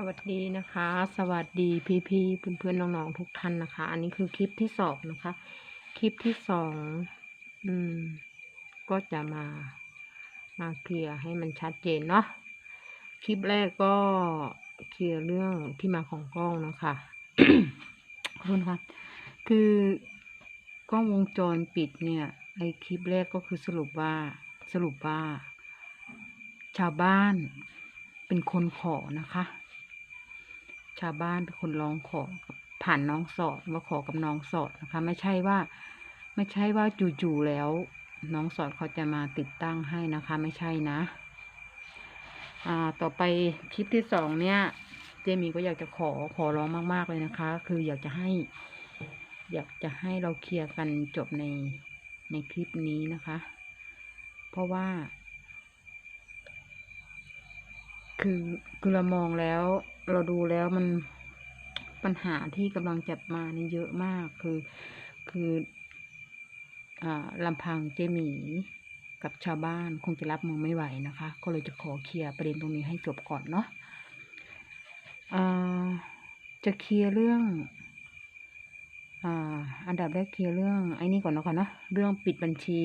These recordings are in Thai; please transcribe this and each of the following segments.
สวัสดีนะคะ สวัสดีพี่พี่เพื่อนเพื่อนๆน้องๆทุกท่านนะคะ อันนี้คือคลิปที่สองนะคะ คลิปที่สองอืม ก็จะมา มาเคลียร์ให้มันชัดเจนเนาะคลิปแรกก็เคลียร์เรื่องที่มาของกล้องนะคะขอบคุณครับคือกล้องวงจรปิดเนี่ยไอคลิปแรกก็คือสรุปว่าสรุปว่า ชาวบ้านเป็นคนขอนะคะ ชาวบ้านเป็นคนร้องขอผ่านน้องสอดว่าขอกับน้องสอดนะคะ ไม่ใช่ว่า ไม่ใช่ว่าจู่ๆแล้ว น้องสอดเขาจะมาติดตั้งให้นะคะ ไม่ใช่นะ อ่า ต่อไปคลิปที่สองเนี่ย เจมี่ก็อยากจะขอขอร้องมาก ๆเลยนะคะ คืออยากจะให้ อยากจะให้เราเคลียร์กันจบในในคลิปนี้นะคะ เพราะว่า คือคือเรามองแล้ว เราดูแล้วมันปัญหาที่กำลังจะมานี่เยอะมากคือคืออ่าลำพังเจหมีกับชาวบ้านคงจะรับมือไม่ไหวนะคะ ก็เลยจะขอเคลียร์ประเด็นตรงนี้ให้จบก่อนเนาะอ่าจะเคลียร์เรื่องอ่าอันดับแรกเคลียร์เรื่องไอ้นี่ก่อนเนาะก่อนเนาะเรื่องปิดบัญชี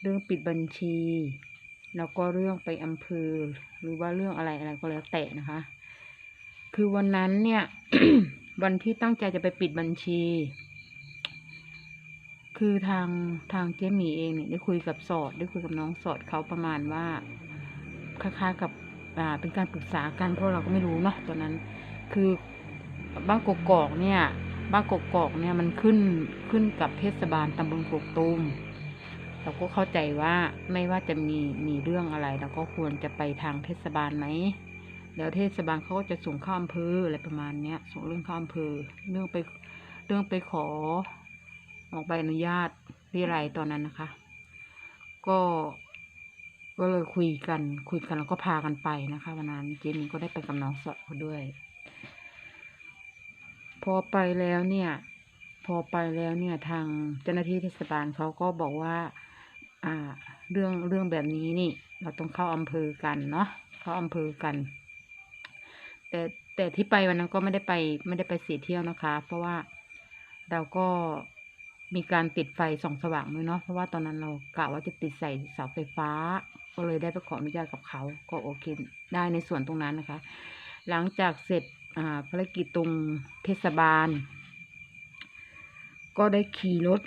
เรื่องปิดบัญชี แล้วก็เรื่องไปอำเภอหรือว่าเรื่องอะไรอะไรก็แล้วแต่นะคะ คือวันนั้นเนี่ย วันที่ตั้งใจจะไปปิดบัญชี คือทางทางเจ๊หมีเองเนี่ยได้คุยกับสอด ได้คุยกับน้องสอดเขาประมาณว่าคล้ายๆกับอ่าเป็นการปรึกษากันเพราะเราก็ไม่รู้เนาะตอนนั้น คือบ้านกกอกเนี่ย บ้านกกอกเนี่ยมันขึ้นขึ้นกับเทศบาลตำบลกกตูม เราก็เข้าใจว่าไม่ว่าจะมีมีเรื่องอะไร เราก็ควรจะไปทางเทศบาลไหมแล้วเทศบาลเขาก็จะส่งเข้าอำเภออะไรประมาณเนี้ย ส่งเรื่องเข้าอำเภอเรื่องไปเรื่องไปขอ ออกใบอนุญาตวิไรตอนนั้นนะคะ ก็ก็เลยคุยกัน คุยกันแล้วก็พากันไปนะคะวันนั้นเจนก็ได้ไปกับน้องสดเขาด้วย พอไปแล้วเนี่ย พอไปแล้วเนี่ย ทางเจ้าหน้าที่เทศบาลเขาก็บอกว่า อ่า เรื่องเรื่องแบบนี้นี่ เราต้องเข้าอำเภอกันเนาะเข้าอำเภอกัน แต่แต่ที่ไปวันนั้นก็ไม่ได้ไปไม่ได้ไปเสียเที่ยวนะคะ เพราะว่าเราก็มีการติดไฟส่องสว่างด้วยเนาะเพราะว่าตอนนั้นเรากะว่าจะติดใส่เสาไฟฟ้า ก็เลยได้ไปขออนุญาตกับเขา ก็โอเคได้ในส่วนตรงนั้นนะคะ หลังจากเสร็จอ่าภารกิจตรงเทศบาล ก็ได้ขี่รถ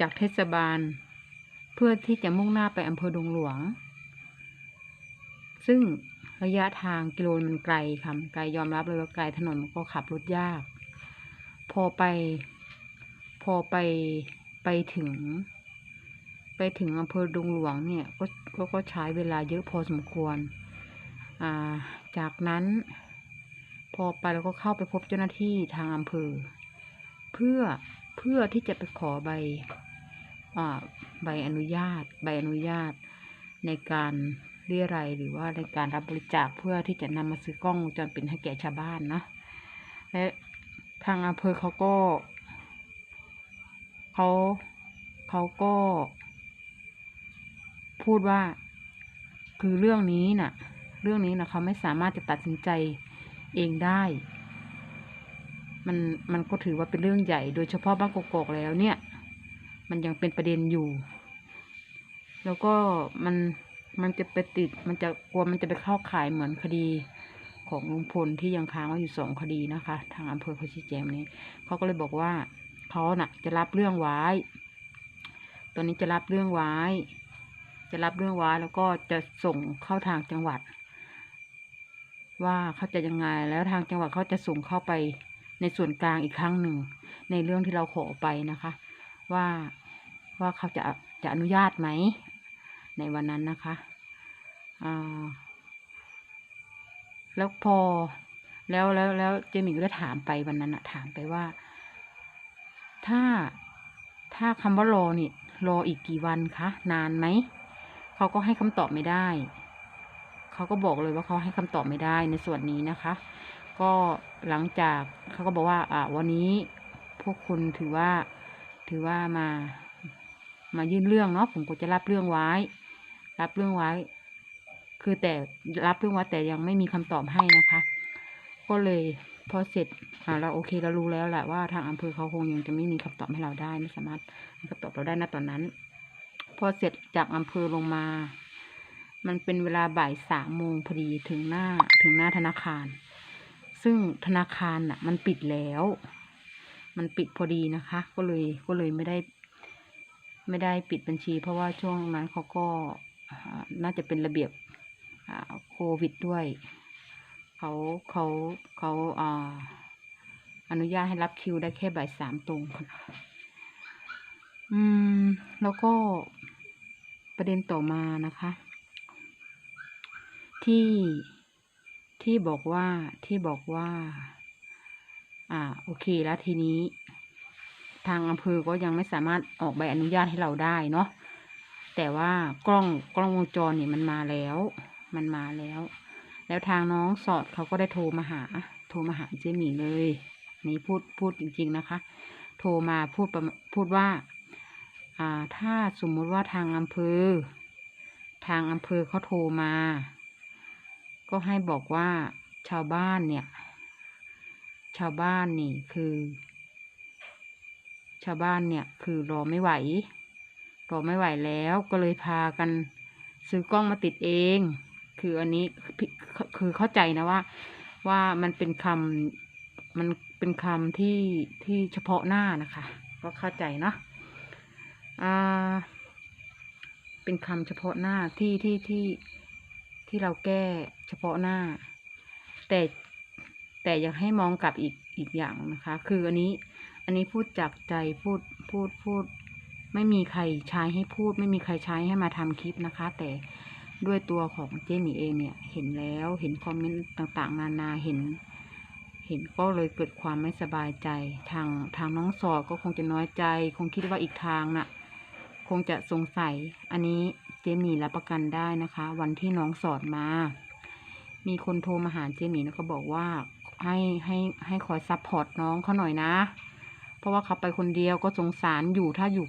จากเทศบาล เพื่อที่จะมุ่งหน้าไปอำเภอดงหลวง ซึ่งระยะทางกิโลมันไกลค่ะมันไกลยอมรับเลยว่าไกลถนนมันก็ขับรถยาก พอไป พอไปไปถึง ไปถึงอำเภอดงหลวงเนี่ยก็ก็ก็ใช้เวลาเยอะพอสมควร อ่า จากนั้น พอไปแล้วก็เข้าไปพบเจ้าหน้าที่ทางอำเภอ เพื่อเพื่อที่จะไปขอใบอ่า ใบอนุญาต ใบอนุญาต ในการเรียรัยหรือว่าในการรับบริจาคเพื่อที่จะนำมาซื้อกล้องวงจรปิดให้แก่ชาวบ้านนะและทางอำเภอเขาก็เขาเขาก็ พูดว่า คือเรื่องนี้น่ะ เรื่องนี้นะเขาไม่สามารถจะตัดสินใจเองได้ มันมันก็ถือว่าเป็นเรื่องใหญ่ โดยเฉพาะบ้านกกอกแล้วเนี่ย มันยังเป็นประเด็นอยู่ แล้วก็มันมันจะไปติด มันจะกลัวมันจะไปเข้าข่ายเหมือนคดีของลุงพลที่ยังค้างไว้อยู่สองคดีนะคะ ทางอำเภอเขาชี้แจงนี้เขาก็เลยบอกว่าเขาน่ะ จะรับเรื่องไว้ ตอนนี้จะรับเรื่องไว้ จะรับเรื่องไว้แล้วก็จะส่งเข้าทางจังหวัด ว่าเขาจะยังไง แล้วทางจังหวัดเขาจะส่งเข้าไปในส่วนกลางอีกครั้งหนึ่ง ในเรื่องที่เราขอไปนะคะ ว่า ว่าเขาจะจะอนุญาตไหม ในวันนั้นนะคะอ่าแล้วพอแล้วแล้วแล้วเจมี่ก็ได้ถามไปวันนั้นอะถามไปว่า ถ้าถ้าคำว่ารอนี่รออีกกี่วันคะ นานไหมเขาก็ให้คำตอบไม่ได้เขาก็บอกเลยว่าเขาให้คำตอบไม่ได้ในส่วนนี้นะคะ ก็หลังจากเขาก็บอกว่า อ่า วันนี้พวกคุณถือว่าถือว่ามา มายื่นเรื่องเนาะผมก็จะรับเรื่องไว้ รับเรื่องไว้ คือแต่รับเรื่องว่าแต่ยังไม่มีคำตอบให้นะคะ ก็เลยพอเสร็จเราโอเคเรารู้แล้วแหละว่าทางอำเภอเขาคงยังจะไม่มีคำตอบให้เราได้ไม่สามารถคำตอบเราได้นะตอนนั้น พอเสร็จจากอำเภอลงมา มันเป็นเวลาบ่ายสามโมงพอดีถึงหน้าถึงหน้าธนาคาร ซึ่งธนาคารน่ะ มันปิดแล้ว มันปิดพอดีนะคะ ก็เลยก็เลยไม่ได้ ไม่ได้ปิดบัญชี เพราะว่าช่วงนั้นเขาก็น่าจะเป็นระเบียบโควิดด้วย เขาเขาเขาอนุญาตให้รับคิวได้แค่บ่ายสามตรง อืม แล้วก็ประเด็นต่อมานะคะ ที่ที่บอกว่าที่บอกว่า อ่า โอเคแล้วทีนี้ ทางอำเภอก็ยังไม่สามารถออกใบอนุญาตให้เราได้เนาะแต่ว่ากล้องกล้องวงจรเนี่ยมันมาแล้ว มันมาแล้ว แล้วทางน้องสอดเขาก็ได้โทรมาหา โทรมาหาเจมี่เลย นี่พูดพูดจริง ๆนะคะ โทรมาพูดประมาณพูดว่า อ่า ถ้าสมมุติว่าทางอำเภอ ทางอำเภอเขาโทรมา ก็ให้บอกว่าชาวบ้านเนี่ย ชาวบ้านนี่คือ ชาวบ้านเนี่ยคือรอไม่ไหว รอไม่ไหวแล้วก็เลยพากันซื้อกล้องมาติดเอง คืออันนี้คือเข้าใจนะว่า ว่ามันเป็นคำมันเป็นคำที่ที่เฉพาะหน้านะคะ ก็เข้าใจเนาะอ่าเป็นคำเฉพาะหน้าที่ที่ที่ที่เราแก้เฉพาะหน้า แต่แต่อยากให้มองกลับอีกอีกอย่างนะคะ คืออันนี้ อันนี้พูดจากใจพูดพูดพูด ไม่มีใครใช้ให้พูด ไม่มีใครใช้ให้มาทำคลิปนะคะ แต่ด้วยตัวของเจมี่เองเนี่ย เห็นแล้วเห็นคอมเมนต์ต่างๆ นานาเห็น เห็นก็เลยเกิดความไม่สบายใจ ทางทางน้องสอดก็คงจะน้อยใจ คงคิดว่าอีกทางน่ะ คงจะสงสัย อันนี้เจมี่รับประกันได้นะคะ วันที่น้องสอดมา มีคนโทรมาหาเจมี่แล้วก็บอกว่าให้ให้ให้คอยซัพพอร์ตน้องเขาหน่อยนะ ราะว่าเขาไปคนเดียวก็สงสารอยู่ถ้าอยู่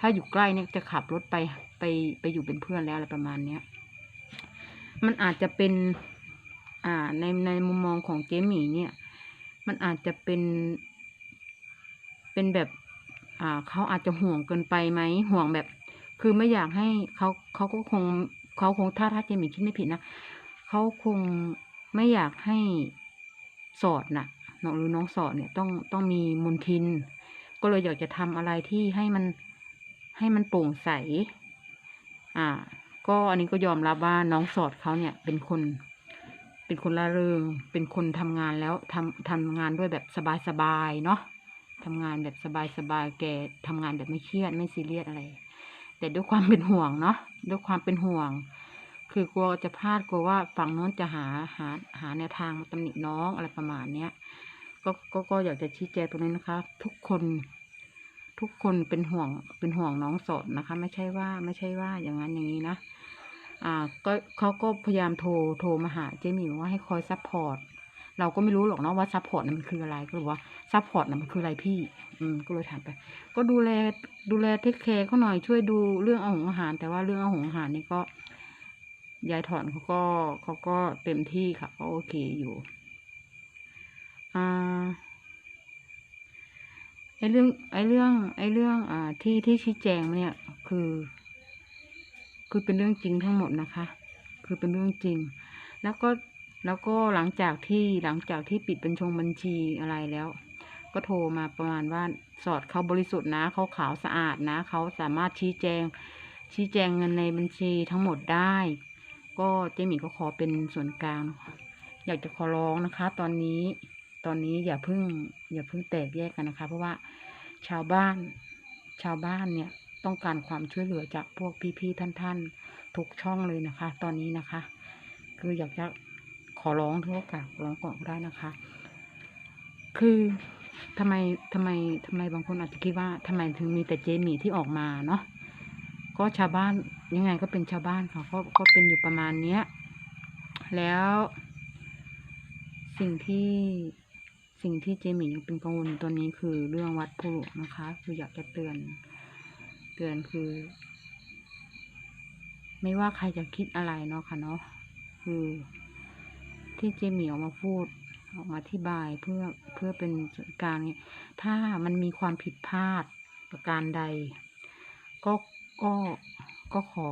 ถ้าอยู่ใกล้เนี่ยจะขับรถไปไปไปอยู่เป็นเพื่อนแล้วอะไรประมาณเนี้ย มันอาจจะเป็น อ่าในในมุมมองของเจมี่เนี่ย มันอาจจะเป็น เป็นแบบ อ่าเขาอาจจะห่วงเกินไปไหมห่วงแบบ คือไม่อยากให้เขาเขาก็คงเขาคงถ้าถ้าเจมี่คิดไม่ผิดนะเขาคงไม่อยากให้สอดน่ะน้องหรือน้องสอดเนี่ยต้องต้องมีมนทิน ก็เลยอยากจะทำอะไรที่ให้มันให้มันโปร่งใส อ่า ก็อันนี้ก็ยอมรับว่าน้องสอดเขาเนี่ย เป็นคน เป็นคนละเริง เป็นคนทำงานแล้วทำทำงานด้วยแบบสบายๆเนาะทำงานแบบสบายๆแกทำงานแบบไม่เครียดไม่ซีเรียสอะไร แต่ด้วยความเป็นห่วงเนาะด้วยความเป็นห่วง คือกลัวจะพลาดกลัวว่าฝั่งโน้นจะหาหาหาแนวทางมาตำหนิน้องอะไรประมาณเนี้ย ก็ก็ก็อยากจะชี้แจงตรงนี้นะคะ ทุกคนทุกคนเป็นห่วงเป็นห่วงน้องสดนะคะ ไม่ใช่ว่าไม่ใช่ว่าอย่างนั้นอย่างนี้นะอ่าก็เขาก็พยายามโทรโทรมาหาเจมี่ว่าให้คอยซัพพอร์ตเราก็ไม่รู้หรอกเนาะว่าซัพพอร์ตมันคืออะไรก็เลยว่าซัพพอร์ตมันคืออะไรพี่ อืมก็เลยถามไป ก็ดูแลดูแลเทคแคร์เขาหน่อยช่วยดูเรื่องอาหารอาหาร แต่ว่าเรื่องอาหารอาหารนี่ก็ยายถอนเขาก็เขาก็เต็มที่ค่ะก็โอเคอยู่ อ่าไอเรื่องไอเรื่องไอเรื่องอ่าที่ที่ชี้แจงเนี่ยคือ คือเป็นเรื่องจริงทั้งหมดนะคะ คือเป็นเรื่องจริง แล้วก็แล้วก็หลังจากที่หลังจากที่ปิดบัญชงบัญชีอะไรแล้ว ก็โทรมาประมาณว่าสอดเขาบริสุทธิ์นะเขาขาวสะอาดนะเขาสามารถชี้แจง ชี้แจงเงินในบัญชีทั้งหมดได้ ก็เจมี่ก็ขอเป็นส่วนกลาง อยากจะขอร้องนะคะ ตอนนี้ ตอนนี้อย่าเพิ่งอย่าเพิ่งแตกแยกกันนะคะ เพราะว่าชาวบ้านชาวบ้านเนี่ยต้องการความช่วยเหลือจากพวกพี่ๆท่านๆทุกช่องเลยนะคะ ตอนนี้นะคะ คืออยากจะขอร้องทุกโอกาสร้องก่อนได้นะคะ คือทำไมทำไมทำไมบางคนอาจจะคิดว่าทำไมถึงมีแต่เจมี่ที่ออกมาเนาะก็ชาวบ้านยังไงก็เป็นชาวบ้านค่ะก็ก็เป็นอยู่ประมาณเนี้ย แล้วสิ่งที่ สิ่งที่เจมี่ยังเป็นกังวลตอนนี้คือเรื่องวัดผู้หลนะคะ คืออยากจะเตือน เตือนคือ ไม่ว่าใครจะคิดอะไรเนาะค่ะเนาะคือที่เจมี่ออกมาพูดออกมาอธิบายเพื่อเพื่อเป็นการเนี่ถ้ามันมีความผิดพลาดประการใด ก็ก็ก็ขอ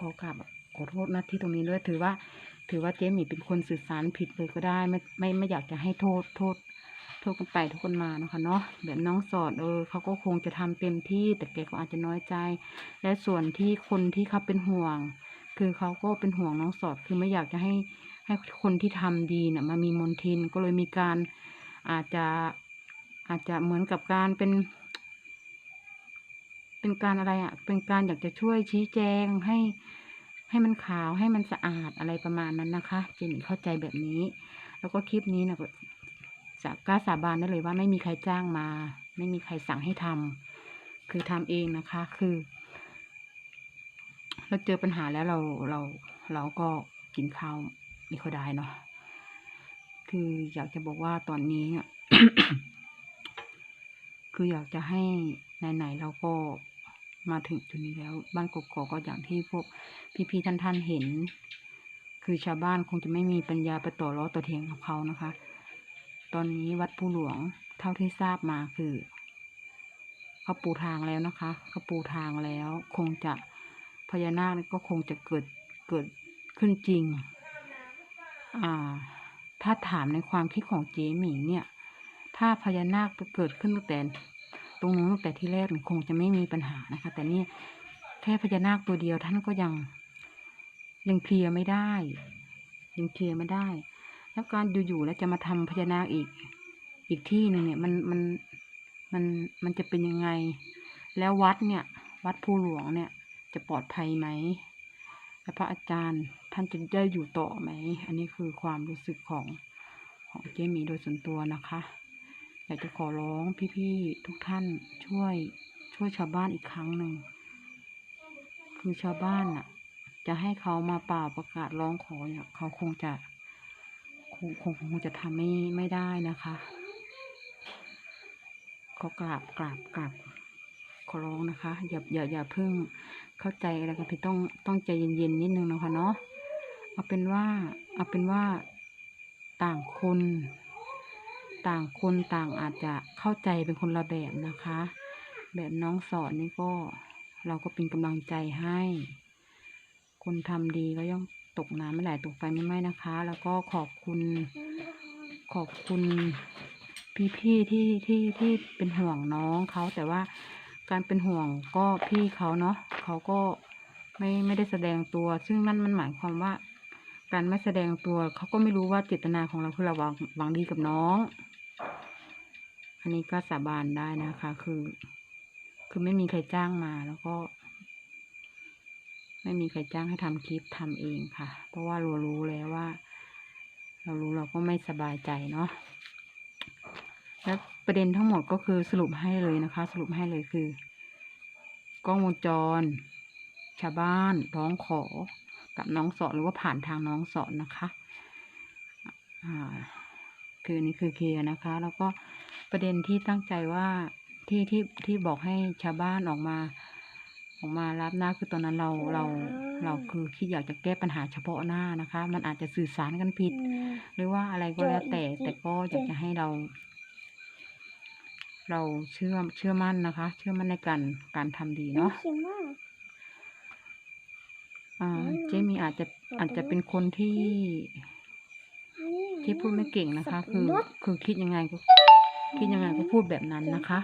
ขอกราบขอโทษนะที่ตรงนี้ด้วยถือว่า ถือว่าเจมี่เป็นคนสื่อสารผิดเลยก็ได้ ไม่ไม่ไม่อยากจะให้โทษโทษ ทษกันไปทษกันมานะคะเนาะแบบน้องสอดเออเขาก็คงจะทำเต็มที่แต่แกก็อาจจะน้อยใจ และส่วนที่คนที่เขาเป็นห่วง คือเขาก็เป็นห่วงน้องสอดคือไม่อยากจะให้ให้คนที่ทำดีเนี่ยมามีมนทินก็เลยมีการอาจจะอาจจะเหมือนกับการเป็น เป็นการอะไรอะ่ะ เป็นการอยากจะช่วยชี้แจงให้ ให้มันขาวให้มันสะอาดอะไรประมาณนั้นนะคะเจนนี่เข้าใจแบบนี้ แล้วก็คลิปนี้นะ ก็จะกล้าสาบานได้เลยว่าไม่มีใครจ้างมา ไม่มีใครสั่งให้ทำคือทำเองนะคะ คือ เราเจอปัญหาแล้วเราเราเราก็กินข้าวไม่ค่อยได้เนาะคืออยากจะบอกว่าตอนนี้เนี่ยคืออยากจะให้ไหนๆเราก็มาถึงจุดนี้แล้ว บ้านกกอกก็อย่างที่พวกพี่ๆท่านๆเห็น คือชาวบ้านคงจะไม่มีปัญญาไปต่อล้อต่อเถียงกับเขานะคะ ตอนนี้วัดผู้หลวงเท่าที่ทราบมาคือเขาปูทางแล้วนะคะเขาปูทางแล้ว คงจะพญานาคนี่ก็คงจะเกิดเกิดขึ้นจริง อ่า ถ้าถามในความคิดของเจหมิงเนี่ย ถ้าพญานาคเกิดขึ้นตั้งแต่ตรงนู้นตั้งแต่ที่แรกเนี่ยคงจะไม่มีปัญหานะคะ แต่นี่แค่พญานาคตัวเดียวท่านก็ยังยังเคลียร์ไม่ได้ ยังเคลียร์ไม่ได้ แล้วการอยู่ๆแล้วจะมาทำพญานาคอีก อีกที่หนึ่งเนี่ยมันมันมันมันจะเป็นยังไง แล้ววัดเนี่ย วัดภูหลวงเนี่ย จะปลอดภัยไหมและพระอาจารย์ท่านจะได้อยู่ต่อไหม อันนี้คือความรู้สึกของของเจมีโดยส่วนตัวนะคะ อยากจะขอร้องพี่ๆทุกท่านช่วยช่วยชาวบ้านอีกครั้งหนึ่ง คือชาวบ้านน่ะ จะให้เขามาเป่าประกาศร้องขอเนี่ยเขาคงจะ คงคงคงจะทำไม่ไม่ได้นะคะขอกราบกราบกราบขอร้องนะคะ อย่าอย่าอย่าเพิ่งเข้าใจอะไรกันพี่ต้องต้องใจเย็นๆนิดนึงนะคะเนาะเอาเป็นว่าเอาเป็นว่าต่างคน ต่างคนต่างอาจจะเข้าใจเป็นคนละแบบนะคะ แบบน้องสอนนี่ก็เราก็เป็นกำลังใจให้ คนทำดีก็ย่อม ตกน้ำไม่ไหลตกไฟไม่ไหม้นะคะ แล้วก็ขอบคุณ ขอบคุณพี่ๆที่ที่ที่เป็นห่วงน้องเขาแต่ว่าการเป็นห่วงก็พี่เขาเนาะเขาก็ไม่ไม่ได้แสดงตัว ซึ่งนั่นมันหมายความว่า การไม่แสดงตัวเขาก็ไม่รู้ว่าเจตนาของเราคือเราหวังหวังดีกับน้อง อันนี้ก็สาบานได้นะคะ คือ คือไม่มีใครจ้างมาแล้วก็ ไม่มีใครจ้างให้ทำคลิปทำเองค่ะ เพราะว่าเรารู้แล้วว่า เรารู้เราก็ไม่สบายใจเนาะและประเด็นทั้งหมดก็คือสรุปให้เลยนะคะ สรุปให้เลยคือกล้องวงจร ชาวบ้านร้องขอกับน้องสอนหรือว่าผ่านทางน้องสอนนะคะอ่าคืออันนี้คือเคลียร์นะคะ แล้วก็ประเด็นที่ตั้งใจว่าที่ที่ที่บอกให้ชาวบ้านออกมา ออกมารับหน้าคือตอนนั้นเราเราเราคือคิดอยากจะแก้ปัญหาเฉพาะหน้านะคะ มันอาจจะสื่อสารกันผิด หรือว่าอะไรก็แล้วแต่ แต่ก็อยากจะให้เรา เราเชื่อเชื่อมั่นนะคะ เชื่อมั่นในการการทำดีเนาะเขียนว่าอ่าเจมีอาจจะอาจจะเป็นคนที่ ที่พูดไม่เก่งนะคะ คือคือคิดยังไงก็คิดยังไงก็พูดแบบนั้นนะคะ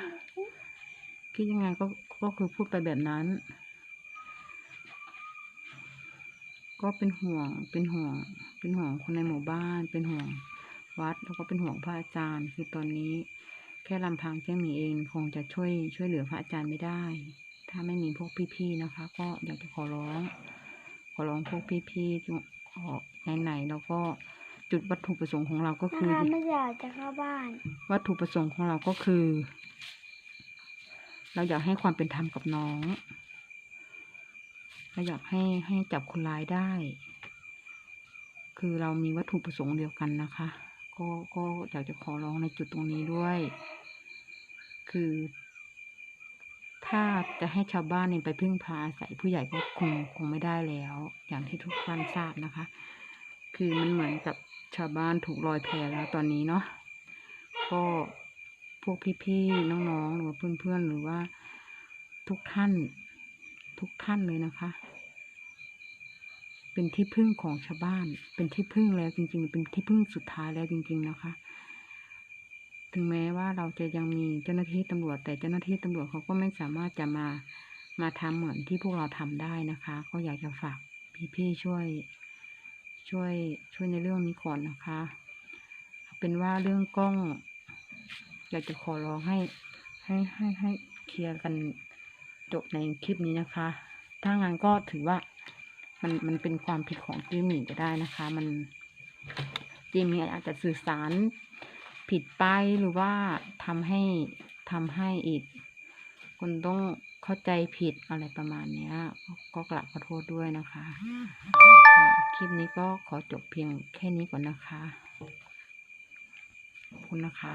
คิดยังไงก็ก็คือพูดไปแบบนั้น ก็เป็นห่วงเป็นห่วง เป็นห่วงคนในหมู่บ้าน เป็นห่วงวัดแล้วก็เป็นห่วงพระอาจารย์ คือตอนนี้ แค่ลำพังเจ้าหมีเองคงจะช่วยช่วยเหลือพระอาจารย์ไม่ได้ ถ้าไม่มีพวกพี่ๆนะคะ ก็อยากจะขอร้อง ขอร้องพวกพี่ๆขอไหนๆแล้วก็จุดวัตถุประสงค์ของเราก็คือถ้าไม่อยากจะเข้าบ้าน วัตถุประสงค์ของเราก็คือ เราอยากให้ความเป็นธรรมกับน้อง เราอยากให้ให้จับคนร้ายได้ คือเรามีวัตถุประสงค์เดียวกันนะคะ ก็ก็อยากจะขอร้องในจุดตรงนี้ด้วย คือ ถ้าจะให้ชาวบ้านเนี่ยไปพึ่งพาอาศัยผู้ใหญ่ก็คงคงไม่ได้แล้ว อย่างที่ทุกท่านทราบนะคะ คือมันเหมือนกับชาวบ้านถูกลอยแพแล้วตอนนี้เนาะก็ พวกพี่ๆน้องๆหรือว่าเพื่อนๆหรือว่าทุกท่าน ทุกท่านเลยนะคะ เป็นที่พึ่งของชาวบ้าน เป็นที่พึ่งแล้วจริง ๆ เป็นที่พึ่งสุดท้ายแล้วจริง ๆนะคะ ถึงแม้ว่าเราจะยังมีเจ้าหน้าที่ตำรวจ แต่เจ้าหน้าที่ตำรวจเขาก็ไม่สามารถจะมามาทำเหมือนที่พวกเราทำได้นะคะ ก็อยากจะฝากพี่ๆช่วย ช่วยช่วยในเรื่องนี้ก่อนนะคะเอาเป็นว่าเรื่องกล้อง อยากจะขอร้องให้ ให้ให้ให้เคลียร์กันจบในคลิปนี้นะคะ ถ้างั้นก็ถือว่ามันมันเป็นความผิดของจิมมี่ก็ได้นะคะ มันจิมมี่อาจจะสื่อสารผิดไปหรือว่าทำให้ทำให้อีก คนต้องเข้าใจผิดอะไรประมาณเนี้ย ก็ก็กราบขอโทษด้วยนะคะ คลิปนี้ก็ขอจบเพียงแค่นี้ก่อนนะคะ ขอบคุณนะคะ